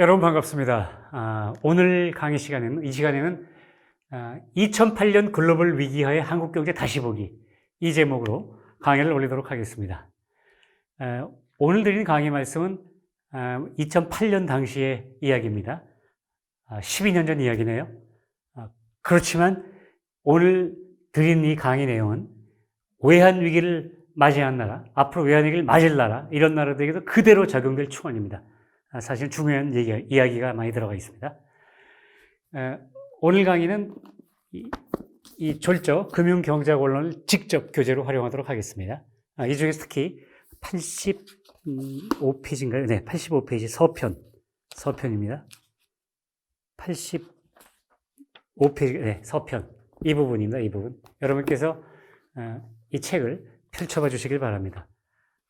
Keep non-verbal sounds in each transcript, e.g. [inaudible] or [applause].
여러분 반갑습니다. 아, 오늘 강의 시간에는 이 시간에는 아, 2008년 글로벌 위기하에 한국 경제 다시 보기 이 제목으로 강의를 올리도록 하겠습니다. 아, 오늘 드리는 강의 말씀은 아, 2008년 당시의 이야기입니다. 아, 12년 전 이야기네요. 아, 그렇지만 오늘 드린 이 강의 내용은 외환 위기를 맞이한 나라, 앞으로 외환 위기를 맞을 나라 이런 나라들에게도 그대로 적용될 충원입니다. 아, 사실 중요한 얘기, 이야기가 많이 들어가 있습니다. 에, 오늘 강의는 이, 이 졸적 금융경제학 원론을 직접 교재로 활용하도록 하겠습니다. 아, 이 중에서 특히 85페이지인가요? 네, 85페이지 서편, 서편입니다. 85페이지, 네, 서편. 이 부분입니다, 이 부분. 여러분께서 어, 이 책을 펼쳐봐 주시길 바랍니다.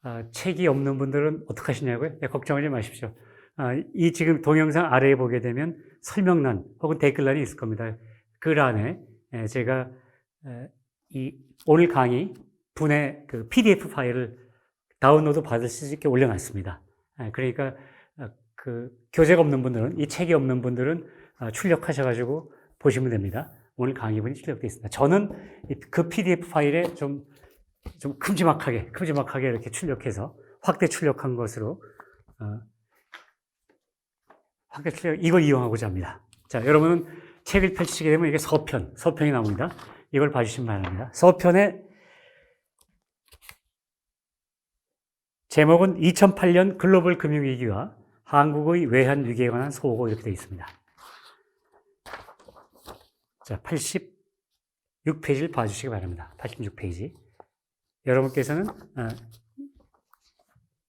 아, 책이 없는 분들은 어떻게 하시냐고요? 네, 걱정하지 마십시오. 아, 이 지금 동영상 아래에 보게 되면 설명란 혹은 댓글란이 있을 겁니다. 글 안에 에, 제가 에, 이 오늘 강의 분의 그 PDF 파일을 다운로드 받을 수 있게 올려놨습니다. 에, 그러니까 어, 그 교재가 없는 분들은 이 책이 없는 분들은 어, 출력하셔가지고 보시면 됩니다. 오늘 강의분이 출력되어 있습니다. 저는 이- 그 PDF 파일에 좀, 좀 큼지막하게, 큼지막하게 이렇게 출력해서 확대 출력한 것으로 출력, 이걸 이용하고자 합니다. 자, 여러분은 책을 펼치게 되면 이게 서편, 서편이 나옵니다. 이걸 봐주시면 바랍니다. 서편의 제목은 2008년 글로벌 금융위기와 한국의 외환 위기에 관한 소고 이렇게 되어 있습니다. 자, 86페이지를 봐주시기 바랍니다. 86페이지. 여러분께서는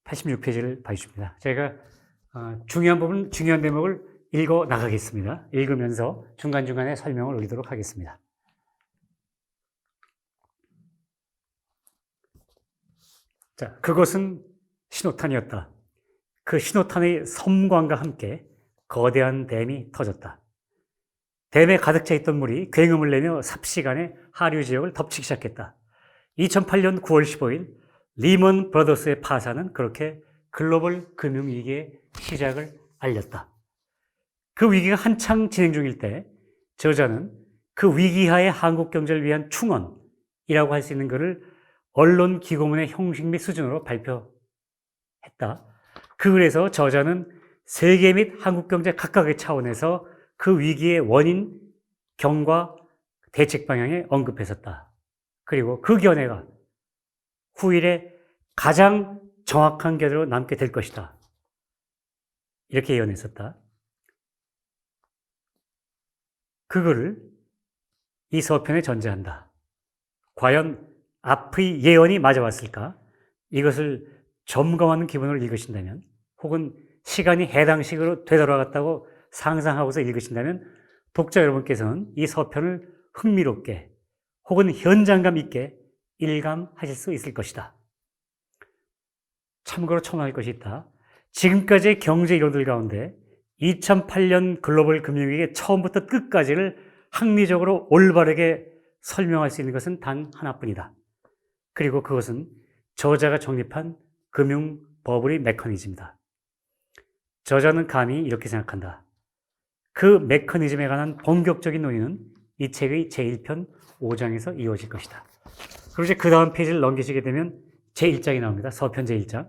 86페이지를 봐주십니다. 제가 어, 중요한 부분, 중요한 대목을 읽어 나가겠습니다. 읽으면서 중간중간에 설명을 올리도록 하겠습니다. 자, 그것은 신호탄이었다. 그 신호탄의 섬광과 함께 거대한 댐이 터졌다. 댐에 가득 차 있던 물이 굉음을 내며 삽시간에 하류 지역을 덮치기 시작했다. 2008년 9월 15일 리먼 브라더스의 파산은 그렇게 글로벌 금융위기의 시작을 알렸다. 그 위기가 한창 진행 중일 때 저자는 그 위기하의 한국 경제를 위한 충원이라고 할 수 있는 글을 언론 기고문의 형식 및 수준으로 발표했다. 그 글에서 저자는 세계 및 한국 경제 각각의 차원에서 그 위기의 원인, 경과, 대책 방향에 언급했었다. 그리고 그 견해가 후일에 가장 정확한 견해로 남게 될 것이다. 이렇게 예언했었다. 그거를 이 서편에 전제한다. 과연 앞의 예언이 맞아왔을까? 이것을 점검하는 기분으로 읽으신다면, 혹은 시간이 해당 시기로 되돌아갔다고 상상하고서 읽으신다면, 독자 여러분께서는 이 서편을 흥미롭게 혹은 현장감 있게 일감하실 수 있을 것이다. 참고로 첨언할 것이 있다. 지금까지의 경제 이론들 가운데 2008년 글로벌 금융위기의 처음부터 끝까지를 합리적으로 올바르게 설명할 수 있는 것은 단 하나뿐이다. 그리고 그것은 저자가 정립한 금융 버블의 메커니즘이다. 저자는 감히 이렇게 생각한다. 그 메커니즘에 관한 본격적인 논의는 이 책의 제1편 5장에서 이어질 것이다. 그리고 이제 그 다음 페이지를 넘기시게 되면 제1장이 나옵니다. 서편 제1장.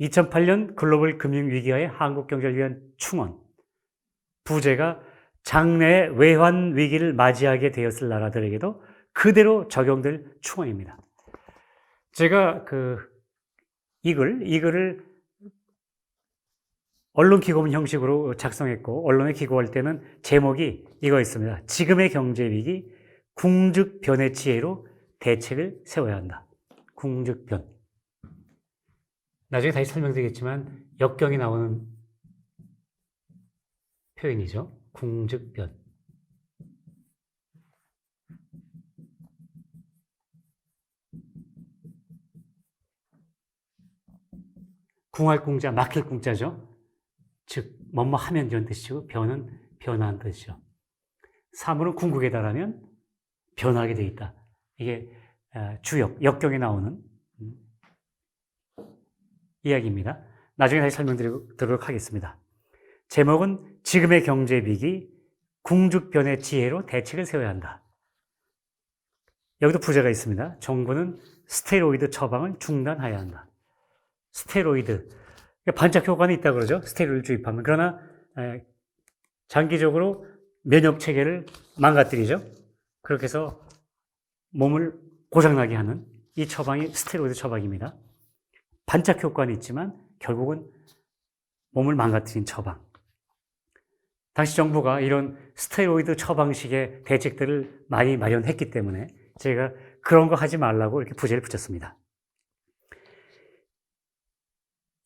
2008년 글로벌 금융위기하의 한국 경제를 위한 충원. 부제가 장래 외환 위기를 맞이하게 되었을 나라들에게도 그대로 적용될 충원입니다. 제가 그 이글, 이 글을 언론 기고문 형식으로 작성했고 언론에 기고할 때는 제목이 이거 있습니다. 지금의 경제 위기 궁즉 변의 지혜로 대책을 세워야 한다. 궁즉변. 나중에 다시 설명드리겠지만 역경이 나오는 표현이죠. 궁즉변. 궁할 궁자, 막힐 궁자죠. 즉, 뭐뭐 하면 이런 뜻이고, 변은 변화한 뜻이죠. 사물은 궁극에 달하면 변하게 돼 있다. 이게 아, 주역, 역경에 나오는 음, 이야기입니다. 나중에 다시 설명드리도록 하겠습니다. 제목은 지금의 경제 위기 궁죽변의 지혜로 대책을 세워야 한다. 여기도 부제가 있습니다. 정부는 스테로이드 처방을 중단해야 한다. 스테로이드 그러니까 반짝 효과는 있다 그러죠. 스테로이드 주입하면 그러나 에, 장기적으로 면역 체계를 망가뜨리죠. 그렇게 해서 몸을 고장나게 하는 이 처방이 스테로이드 처방입니다. 반짝 효과는 있지만 결국은 몸을 망가뜨린 처방. 당시 정부가 이런 스테로이드 처방식의 대책들을 많이 마련했기 때문에 제가 그런 거 하지 말라고 이렇게 부제를 붙였습니다.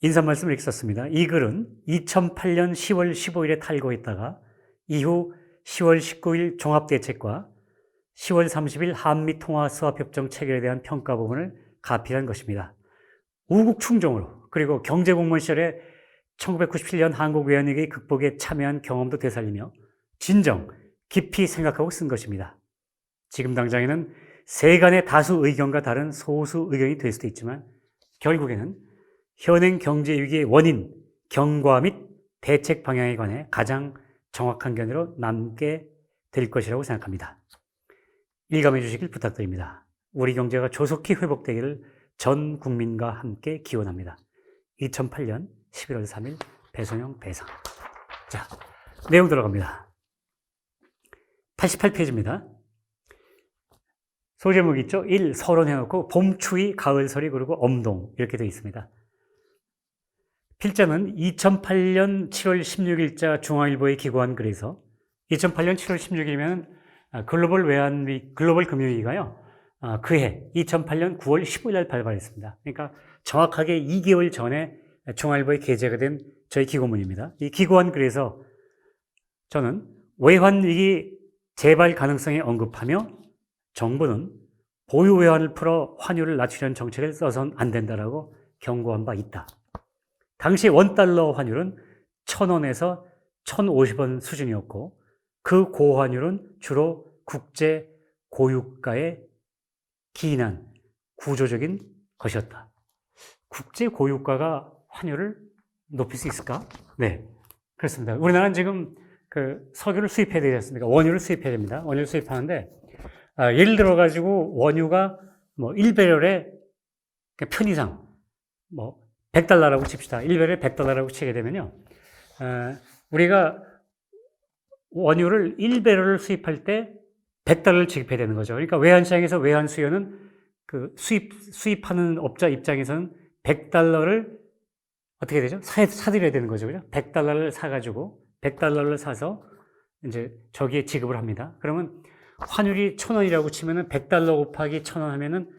인사 말씀을 이렇게 썼습니다. 이 글은 2008년 10월 15일에 탈고했다가 이후 10월 19일 종합대책과 10월 30일 한미 통화 수합 협정 체결에 대한 평가 부분을 가필한 것입니다. 우국 충정으로 그리고 경제 공무원 시절에 1997년 한국 외환위기 극복에 참여한 경험도 되살리며 진정 깊이 생각하고 쓴 것입니다. 지금 당장에는 세간의 다수 의견과 다른 소수 의견이 될 수도 있지만 결국에는 현행 경제 위기의 원인, 경과 및 대책 방향에 관해 가장 정확한 견해로 남게 될 것이라고 생각합니다. 일감해 주시길 부탁드립니다. 우리 경제가 조속히 회복되기를 전 국민과 함께 기원합니다. 2008년 11월 3일 배송영 배상. 자, 내용 들어갑니다. 88페이지입니다. 소제목 있죠? 1. 서론 해놓고 봄, 추위, 가을, 서리, 그리고 엄동 이렇게 되어 있습니다. 필자는 2008년 7월 16일자 중앙일보에 기고한 글에서 2008년 7월 16일이면 글로벌 외환 위 글로벌 금융위기가요. 아, 그해 2008년 9월 15일 날 발발했습니다. 그러니까 정확하게 2개월 전에 중앙일보에 게재가 된 저희 기고문입니다. 이 기고한 글에서 저는 외환 위기 재발 가능성에 언급하며 정부는 보유 외환을 풀어 환율을 낮추려는 정책을 써선 안 된다라고 경고한 바 있다. 당시 원달러 환율은 1000원에서 1050원 수준이었고 그 고환율은 주로 국제 고유가에 기인한 구조적인 것이었다. 국제 고유가가 환율을 높일 수 있을까? 네. 그렇습니다. 우리나라는 지금 그 석유를 수입해야 되지 않습니까? 원유를 수입해야 됩니다. 원유를 수입하는데, 아, 예를 들어가지고 원유가 뭐 1배럴에 편의상 뭐 100달러라고 칩시다. 1배럴에 100달러라고 치게 되면요. 아, 우리가 원유를 1배럴을 수입할 때 100달러를 지급해야 되는 거죠. 그러니까 외환시장에서 외환 수요는 그 수입, 수입하는 업자 입장에서는 100달러를 어떻게 되죠? 사, 사드려야 되는 거죠. 그죠? 100달러를 사가지고 100달러를 사서 이제 저기에 지급을 합니다. 그러면 환율이 1000원이라고 치면은 100달러 곱하기 1000원 하면은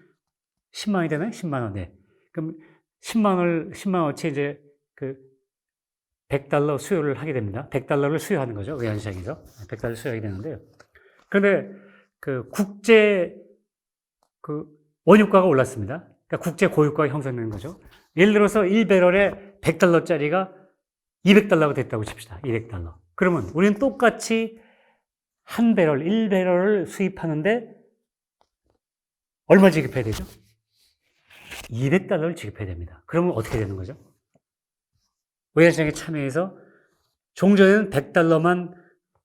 10만이 되나요? 10만 원. 네. 그럼 10만을, 10만원치 이제 그 100달러 수요를 하게 됩니다. 100달러를 수요하는 거죠. 외환시장에서. 100달러 수요하게 되는데요. 그런데 그 국제 그 원유가가 올랐습니다. 그러니까 국제 고유가가 형성되는 거죠. 예를 들어서 1배럴에 100달러짜리가 200달러가 됐다고 칩시다. 200달러. 그러면 우리는 똑같이 한 배럴, 1배럴을 수입하는데 얼마 지급해야 되죠? 200달러를 지급해야 됩니다. 그러면 어떻게 되는 거죠? 외환시장에 참여해서 종전에는 100달러만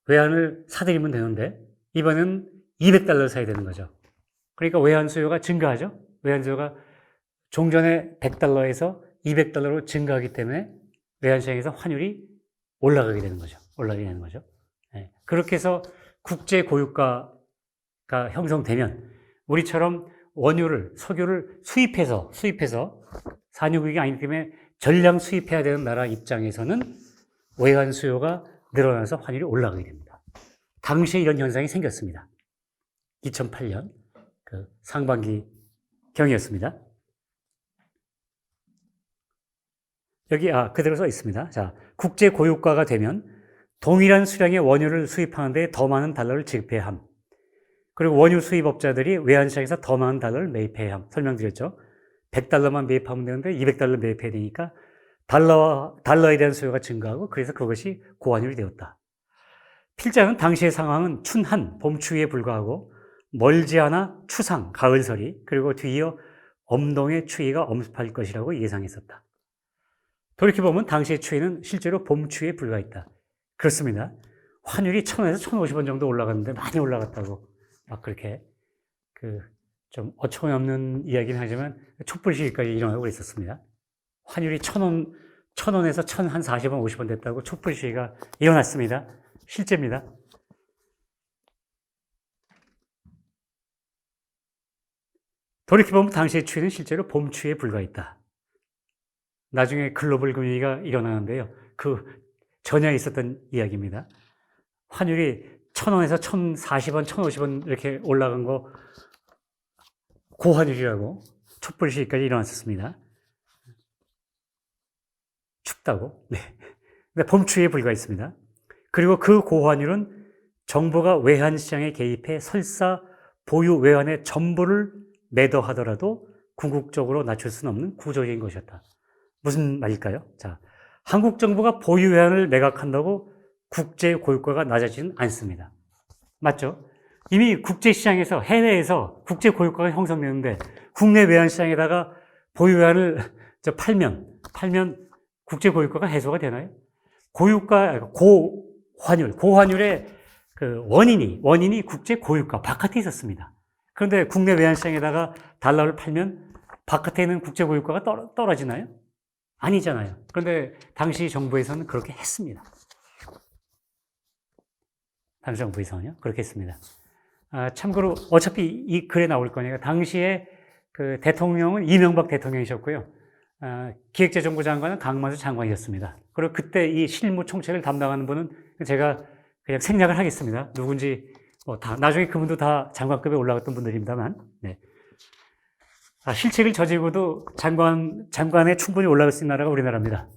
외환을 사들이면 되는데 이번엔 200달러를 사야 되는 거죠. 그러니까 외환 수요가 증가하죠. 외환 수요가 종전에 100달러에서 200달러로 증가하기 때문에 외환시장에서 환율이 올라가게 되는 거죠. 올라가게 되는 거죠. 네. 그렇게 해서 국제 고유가가 형성되면 우리처럼 원유를 석유를 수입해서 수입해서 산유국이 아니기 때문에 전량 수입해야 되는 나라 입장에서는 외환 수요가 늘어나서 환율이 올라가게 됩니다. 당시에 이런 현상이 생겼습니다. 2008년 그 상반기 경이었습니다. 여기 아 그대로 써 있습니다. 자, 국제 고유가가 되면 동일한 수량의 원유를 수입하는데 더 많은 달러를 지급해야 함. 그리고 원유 수입업자들이 외환시장에서 더 많은 달러를 매입해야 함. 설명드렸죠. 100달러만 매입하면 되는데 200달러 매입해야 되니까 달러, 달러에 대한 수요가 증가하고 그래서 그것이 고환율이 되었다. 필자는 당시의 상황은 춘한, 봄추위에 불과하고 멀지 않아 추상, 가을설이 그리고 뒤이어 엄동의 추위가 엄습할 것이라고 예상했었다. 돌이켜보면 당시의 추위는 실제로 봄 추위에 불과했다. 그렇습니다. 환율이 1000원에서 1050원 정도 올라갔는데 많이 올라갔다고 막 그렇게 그 좀 어처구니 없는 이야기는 하지만 촛불 시위까지 일어나고 그랬었습니다. 환율이 1000원, 1000원에서 1040원, 50원 됐다고 촛불 시위가 일어났습니다. 실제입니다. 돌이켜보면 당시의 추위는 실제로 봄 추위에 불과했다. 나중에 글로벌 금융위기가 일어나는데요. 그 전에 있었던 이야기입니다. 환율이 1000원에서 1040원, 1050원 이렇게 올라간 거 고환율이라고 촛불 시위까지 일어났었습니다. 춥다고? 네. 근데 봄추위에 불과했습니다. 그리고 그 고환율은 정부가 외환 시장에 개입해 설사 보유 외환의 전부를 매도 하더라도 궁극적으로 낮출 수는 없는 구조적인 것이었다. 무슨 말일까요? 자, 한국 정부가 보유 외환을 매각한다고 국제 고유가가 낮아지는 않습니다. 맞죠? 이미 국제 시장에서 해외에서 국제 고유가가 형성되는데 국내 외환 시장에다가 보유 외환을 [laughs] 저 팔면 팔면 국제 고유가가 해소가 되나요? 고유가 고환율 고환율의 그 원인이 원인이 국제 고유가 바깥에 있었습니다. 그런데 국내 외환 시장에다가 달러를 팔면 바깥에 있는 국제 고유가가 떨어, 떨어지나요? 아니잖아요. 그런데 당시 정부에서는 그렇게 했습니다. 당시 정부에서는요, 그렇게 했습니다. 아, 참고로 어차피 이 글에 나올 거니까 당시에 그 대통령은 이명박 대통령이셨고요. 아, 기획재정부 장관은 강만수 장관이었습니다. 그리고 그때 이 실무 총책을 담당하는 분은 제가 그냥 생략을 하겠습니다. 누군지 뭐 다, 나중에 그분도 다 장관급에 올라갔던 분들입니다만, 네. 아, 실책을 저지르고도 장관, 장관에 충분히 올라갈 수 있는 나라가 우리나라입니다.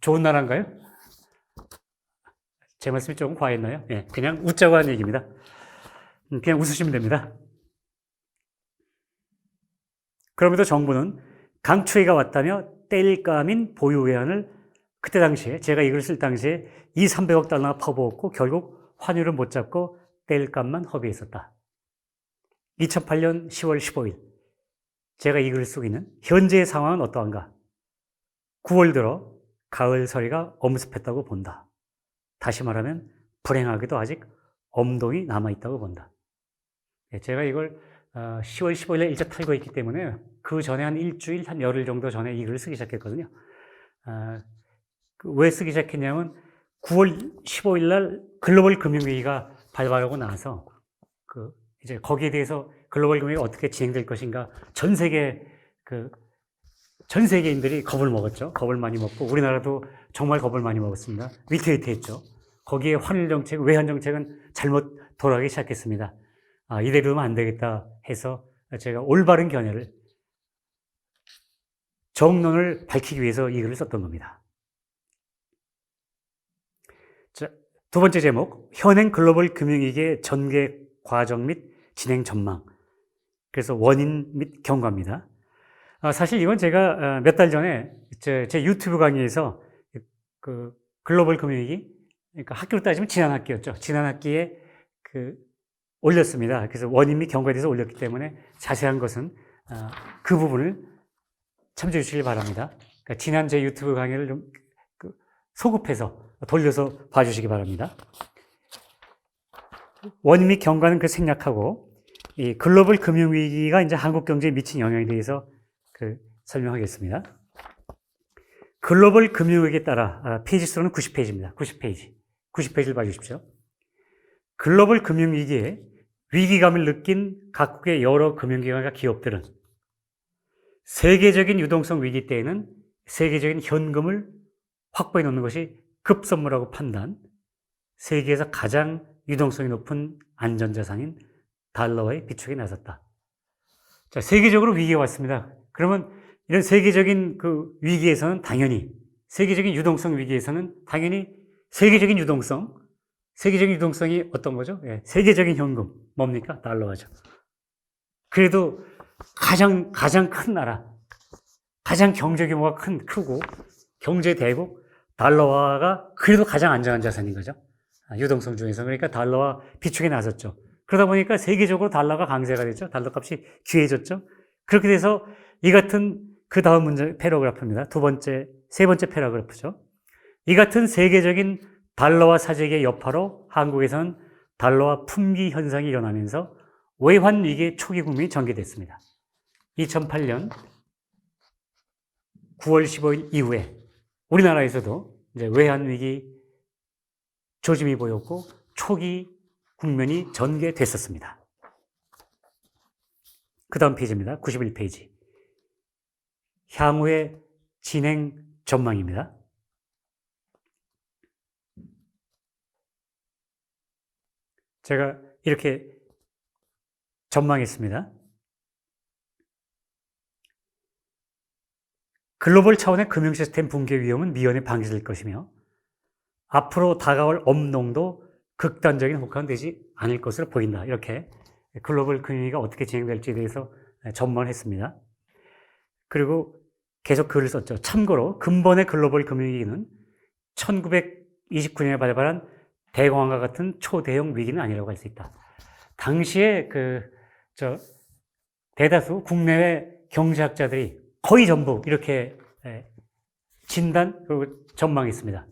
좋은 나라인가요? 제 말씀이 조금 과했나요? 예, 그냥 웃자고 한 얘기입니다. 음, 그냥 웃으시면 됩니다. 그럼에도 정부는 강추위가 왔다며 뗄감인 보유 외환을 그때 당시에 제가 이걸 쓸 당시에 2, 300억 달러나 퍼부었고 결국 환율을 못 잡고 뗄감만 허비했었다. 2008년 10월 15일 제가 이 글을 쓰고 있는 현재의 상황은 어떠한가? 9월 들어 가을 서리가 엄습했다고 본다. 다시 말하면 불행하게도 아직 엄동이 남아있다고 본다. 예, 제가 이걸 10월 어, 15일에 일자 탈고 있기 때문에 그 전에 한 일주일, 한 열흘 정도 전에 이 글을 쓰기 시작했거든요. 아, 그왜 쓰기 시작했냐면 9월 15일 날 글로벌 금융위기가 발발하고 나서 그 이제 거기에 대해서 글로벌 금융이 어떻게 진행될 것인가 전 세계 그 전 세계인들이 겁을 먹었죠. 겁을 많이 먹고 우리나라도 정말 겁을 많이 먹었습니다. 위태위태했죠. 거기에 환율 정책, 외환 정책은 잘못 돌아가기 시작했습니다. 아, 이대로면 안 되겠다 해서 제가 올바른 견해를 정론을 밝히기 위해서 이 글을 썼던 겁니다. 자, 두 번째 제목, 현행 글로벌 금융위기의 전개 과정 및 진행 전망. 그래서 원인 및 경과입니다. 아, 사실 이건 제가 어, 몇달 전에 제, 제, 유튜브 강의에서 그 글로벌 금융위기, 그러니까 학교로 따지면 지난 학기였죠. 지난 학기에 그 올렸습니다. 그래서 원인 및 경과에 대해서 올렸기 때문에 자세한 것은 어, 그 부분을 참조해 주시기 바랍니다. 그러니까 지난 제 유튜브 강의를 좀그 소급해서 돌려서 봐주시기 바랍니다. 원인 및 경과는 그 생략하고 이 글로벌 금융위기가 이제 한국 경제에 미친 영향에 대해서 그 설명하겠습니다. 글로벌 금융위기에 따라 아, 페이지 수로는 90페이지입니다. 90페이지. 90페이지를 봐주십시오. 글로벌 금융위기에 위기감을 느낀 각국의 여러 금융기관과 기업들은 세계적인 유동성 위기 때에는 세계적인 현금을 확보해 놓는 것이 급선무라고 판단, 세계에서 가장 유동성이 높은 안전자산인 달러의 비축에 나섰다. 자, 세계적으로 위기가 왔습니다. 그러면 이런 세계적인 그 위기에서는 당연히, 세계적인 유동성 위기에서는 당연히 세계적인 유동성, 세계적인 유동성이 어떤 거죠? 예, 세계적인 현금. 뭡니까? 달러죠. 그래도 가장, 가장 큰 나라, 가장 경제 규모가 큰, 크고, 경제 대국, 달러화가 그래도 가장 안전한 자산인 거죠. 아, 유동성 중에서. 그러니까 달러화 비축에 나섰죠. 그러다 보니까 세계적으로 달러가 강세가 됐죠. 달러 값이 귀해졌죠. 그렇게 돼서 이 같은 그 다음 문제 패러그래프입니다. 두 번째 세 번째 패러그래프죠. 이 같은 세계적인 달러와 사재기의 여파로 한국에서는 달러와 품귀 현상이 일어나면서 외환 위기의 초기 국면이 전개됐습니다. 2008년 9월 15일 이후에 우리나라에서도 이제 외환 위기 조짐이 보였고 초기 국면이 전개됐었습니다. 그 다음 페이지입니다. 91페이지. 향후의 진행 전망입니다. 제가 이렇게 전망했습니다. 글로벌 차원의 금융 시스템 붕괴 위험은 미연에 방지될 것이며 앞으로 다가올 업농도 극단적인 혹한 되지 않을 것으로 보인다. 이렇게 글로벌 금융위기가 어떻게 진행될지에 대해서 전망을 했습니다. 그리고 계속 글을 썼죠. 참고로 근본의 글로벌 금융위기는 1929년에 발발한 대공황과 같은 초대형 위기는 아니라고 할 수 있다. 당시에 그, 저, 대다수 국내외 경제학자들이 거의 전부 이렇게 예, 진단, 그리고 전망했습니다.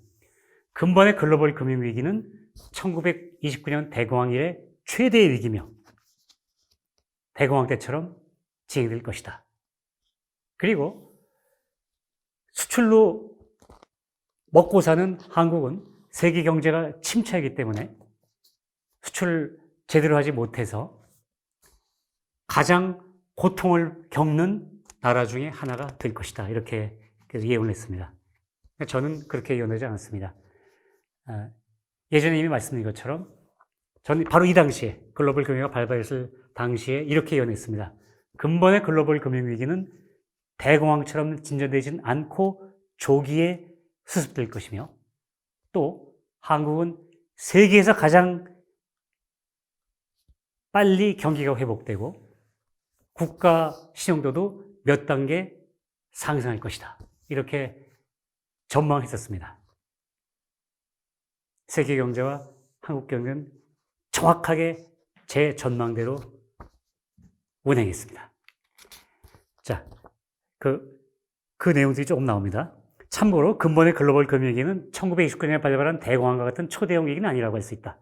근본의 글로벌 금융위기는 1929년 대공황 이래 최대의 위기며 대공황 때처럼 진행될 것이다. 그리고 수출로 먹고 사는 한국은 세계 경제가 침체하기 때문에 수출을 제대로 하지 못해서 가장 고통을 겪는 나라 중에 하나가 될 것이다. 이렇게 예언을 했습니다. 저는 그렇게 예언하지 않았습니다. 아, 예전에 이미 말씀드린 것처럼 저는 바로 이 당시에 글로벌 금융위기가 발발했을 당시에 이렇게 예언했습니다. 근본의 글로벌 금융위기는 대공황처럼 진전되진 않고 조기에 수습될 것이며 또 한국은 세계에서 가장 빨리 경기가 회복되고 국가 신용도도 몇 단계 상승할 것이다. 이렇게 전망했었습니다. 세계 경제와 한국 경제는 정확하게 제 전망대로 운행했습니다. 자, 그, 그 내용들이 조금 나옵니다. 참고로 근본의 글로벌 금융위기는 1929년에 발발한 대공황과 같은 초대형 위기는 아니라고 할 수 있다.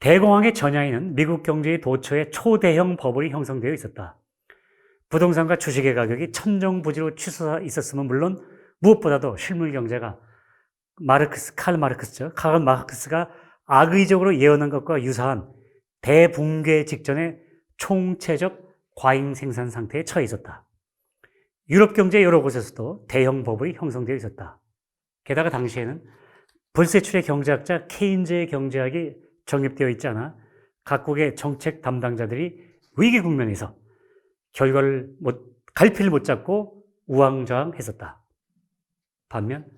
대공황의 전야에는 미국 경제의 도처에 초대형 버블이 형성되어 있었다. 부동산과 주식의 가격이 천정부지로 치솟아 있었으면 물론 무엇보다도 실물 경제가 마르크스, 칼 마르크스죠. 칼 마르크스가 악의적으로 예언한 것과 유사한 대붕괴 직전에 총체적 과잉 생산 상태에 처해 있었다. 유럽 경제 여러 곳에서도 대형 버블이 형성되어 있었다. 게다가 당시에는 불세출의 경제학자 케인즈의 경제학이 정립되어 있지 않아 각국의 정책 담당자들이 위기 국면에서 결과를 못, 갈피를 못 잡고 우왕좌왕했었다. 반면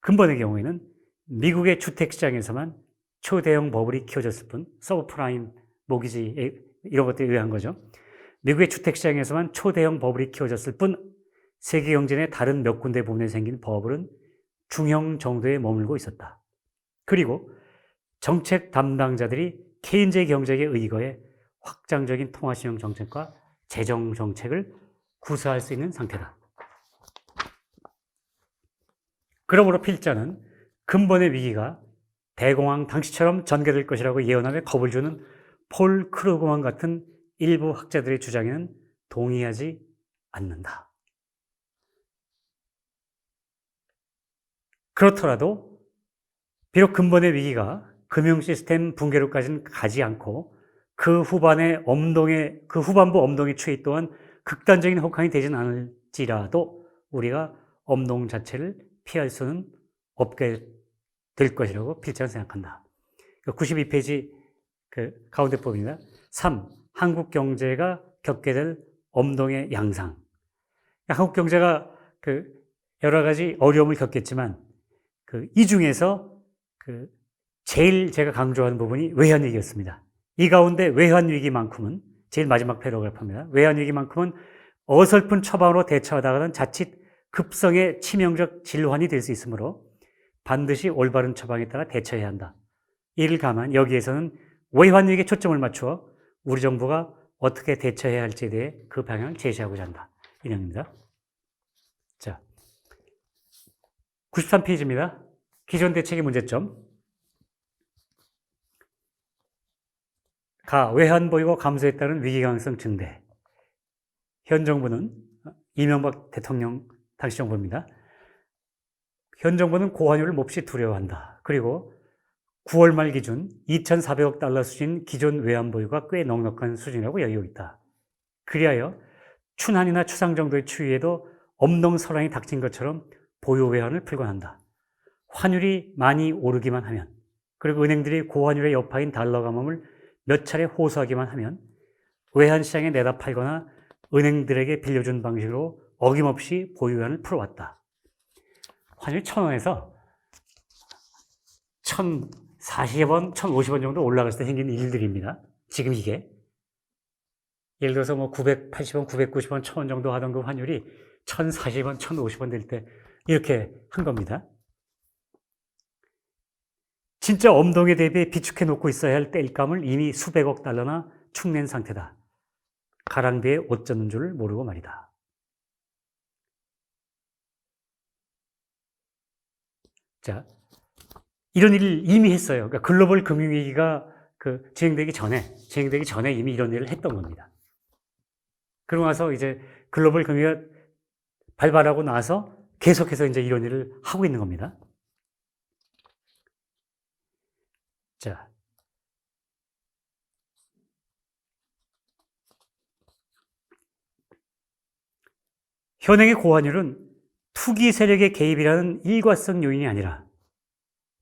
근본의 경우에는 미국의 주택 시장에서만 초대형 버블이 키워졌을 뿐 서브프라임 모기지 이런 것들에 의한 거죠. 미국의 주택 시장에서만 초대형 버블이 키워졌을 뿐 세계 경제 내 다른 몇 군데 부분에 생긴 버블은 중형 정도에 머물고 있었다. 그리고 정책 담당자들이 케인즈의 경제에 의거해 확장적인 통화신용 정책과 재정 정책을 구사할 수 있는 상태다. 그러므로 필자는 근본의 위기가 대공황 당시처럼 전개될 것이라고 예언하며 겁을 주는 폴 크루그만 같은 일부 학자들의 주장에는 동의하지 않는다. 그렇더라도 비록 근본의 위기가 금융 시스템 붕괴로까지는 가지 않고 그 후반에 엄동의 그 후반부 엄동의 추이 또한 극단적인 혹한이 되진 않을지라도 우리가 엄동 자체를 피할 수는 없게 될 것이라고 필자는 생각한다. 92페이지 그 가운데 부분입니다. 3. 한국 경제가 겪게 될 엄동의 양상. 한국 경제가 그 여러 가지 어려움을 겪겠지만 그 이 중에서 그 제일 제가 강조하는 부분이 외환 위기였습니다. 이 가운데 외환 위기만큼은 제일 마지막 패러그래프입니다. 외환 위기만큼은 어설픈 처방으로 대처하다가는 자칫 급성의 치명적 질환이 될 수 있으므로 반드시 올바른 처방에 따라 대처해야 한다. 이를 감안 여기에서는 외환 위기에 초점을 맞추어 우리 정부가 어떻게 대처해야 할지에 대해 그 방향을 제시하고자 한다. 이 내용입니다. 자, 93페이지입니다. 기존 대책의 문제점. 가 외환 보유가 감소에 따른 위기 가능성 증대. 현 정부는 이명박 대통령 당시 정부입니다. 현 정부는 고환율을 몹시 두려워한다. 그리고 9월 말 기준 2,400억 달러 수준 기존 외환 보유가 꽤 넉넉한 수준이라고 여기고 있다. 그리하여 춘한이나 추상 정도의 추위에도 엄동설왕이 닥친 것처럼 보유 외환을 풀곤 한다. 환율이 많이 오르기만 하면 그리고 은행들이 고환율의 여파인 달러 감염을 몇 차례 호소하기만 하면 외환 시장에 내다 팔거나 은행들에게 빌려준 방식으로 어김없이 보유 외환을 풀어왔다. 환율 천 원에서 천 40원, 1,050원 정도 올라갔을 때 생긴 일들입니다. 지금 이게. 예를 들어서 뭐 980원, 990원, 1000원 정도 하던 그 환율이 1,040원, 1,050원 될 때 이렇게 한 겁니다. 진짜 엄동에 대비해 비축해 놓고 있어야 할 땔감을 이미 수백억 달러나 축낸 상태다. 가랑비에 옷 젖는 줄 모르고 말이다. 자, 이런 일을 이미 했어요. 그러니까 글로벌 금융위기가 그 진행되기 전에, 진행되기 전에 이미 이런 일을 했던 겁니다. 그러고 나서 이제 글로벌 금융위기가 발발하고 나서 계속해서 이제 이런 일을 하고 있는 겁니다. 자. 현행의 고환율은 투기 세력의 개입이라는 일과성 요인이 아니라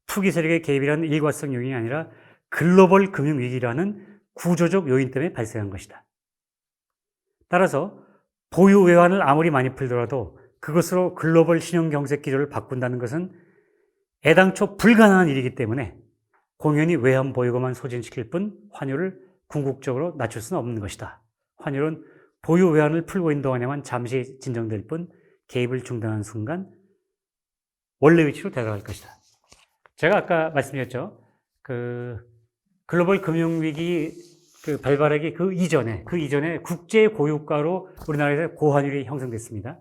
투기 세력의 개입이라는 일과성 요인이 아니라 글로벌 금융위기라는 구조적 요인 때문에 발생한 것이다. 따라서 보유 외환을 아무리 많이 풀더라도 그것으로 글로벌 신용 경제 기조를 바꾼다는 것은 애당초 불가능한 일이기 때문에 공연히 외환 보유고만 소진시킬 뿐 환율을 궁극적으로 낮출 수는 없는 것이다. 환율은 보유 외환을 풀고 있는 동안에만 잠시 진정될 뿐 개입을 중단한 순간 원래 위치로 되돌아갈 것이다. 제가 아까 말씀드렸죠. 그 글로벌 금융위기 그 발발하기 그 이전에 그 이전에 국제 고유가로 우리나라에서 고환율이 형성됐습니다.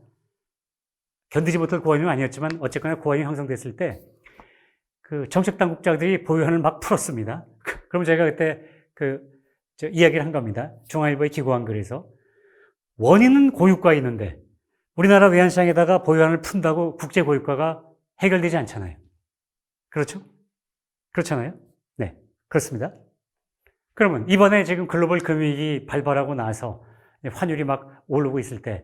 견디지 못할 고환율은 아니었지만 어쨌거나 고환율이 형성됐을 때 그 정책 당국자들이 보유환을 막 풀었습니다. [laughs] 그럼 제가 그때 그 이야기를 한 겁니다. 중앙일보의 기고한 글에서 원인은 고유가에 있는데 우리나라 외환시장에다가 보유환을 푼다고 국제 고유가가 해결되지 않잖아요. 그렇죠? 그렇잖아요? 네, 그렇습니다. 그러면 이번에 지금 글로벌 금융위기 발발하고 나서 환율이 막 오르고 있을 때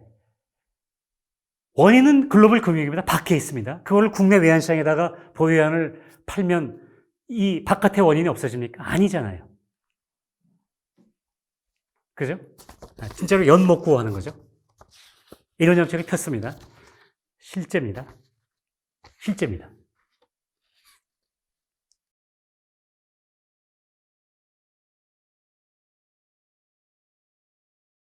원인은 글로벌 금융위기보다 밖에 있습니다. 그걸 국내 외환시장에다가 보유환을 팔면 이 바깥의 원인이 없어집니까? 아니잖아요. 그죠? 아, 진짜로 연못 구호하는 거죠. 이런 정책을 폈습니다. 실제입니다. 실제입니다.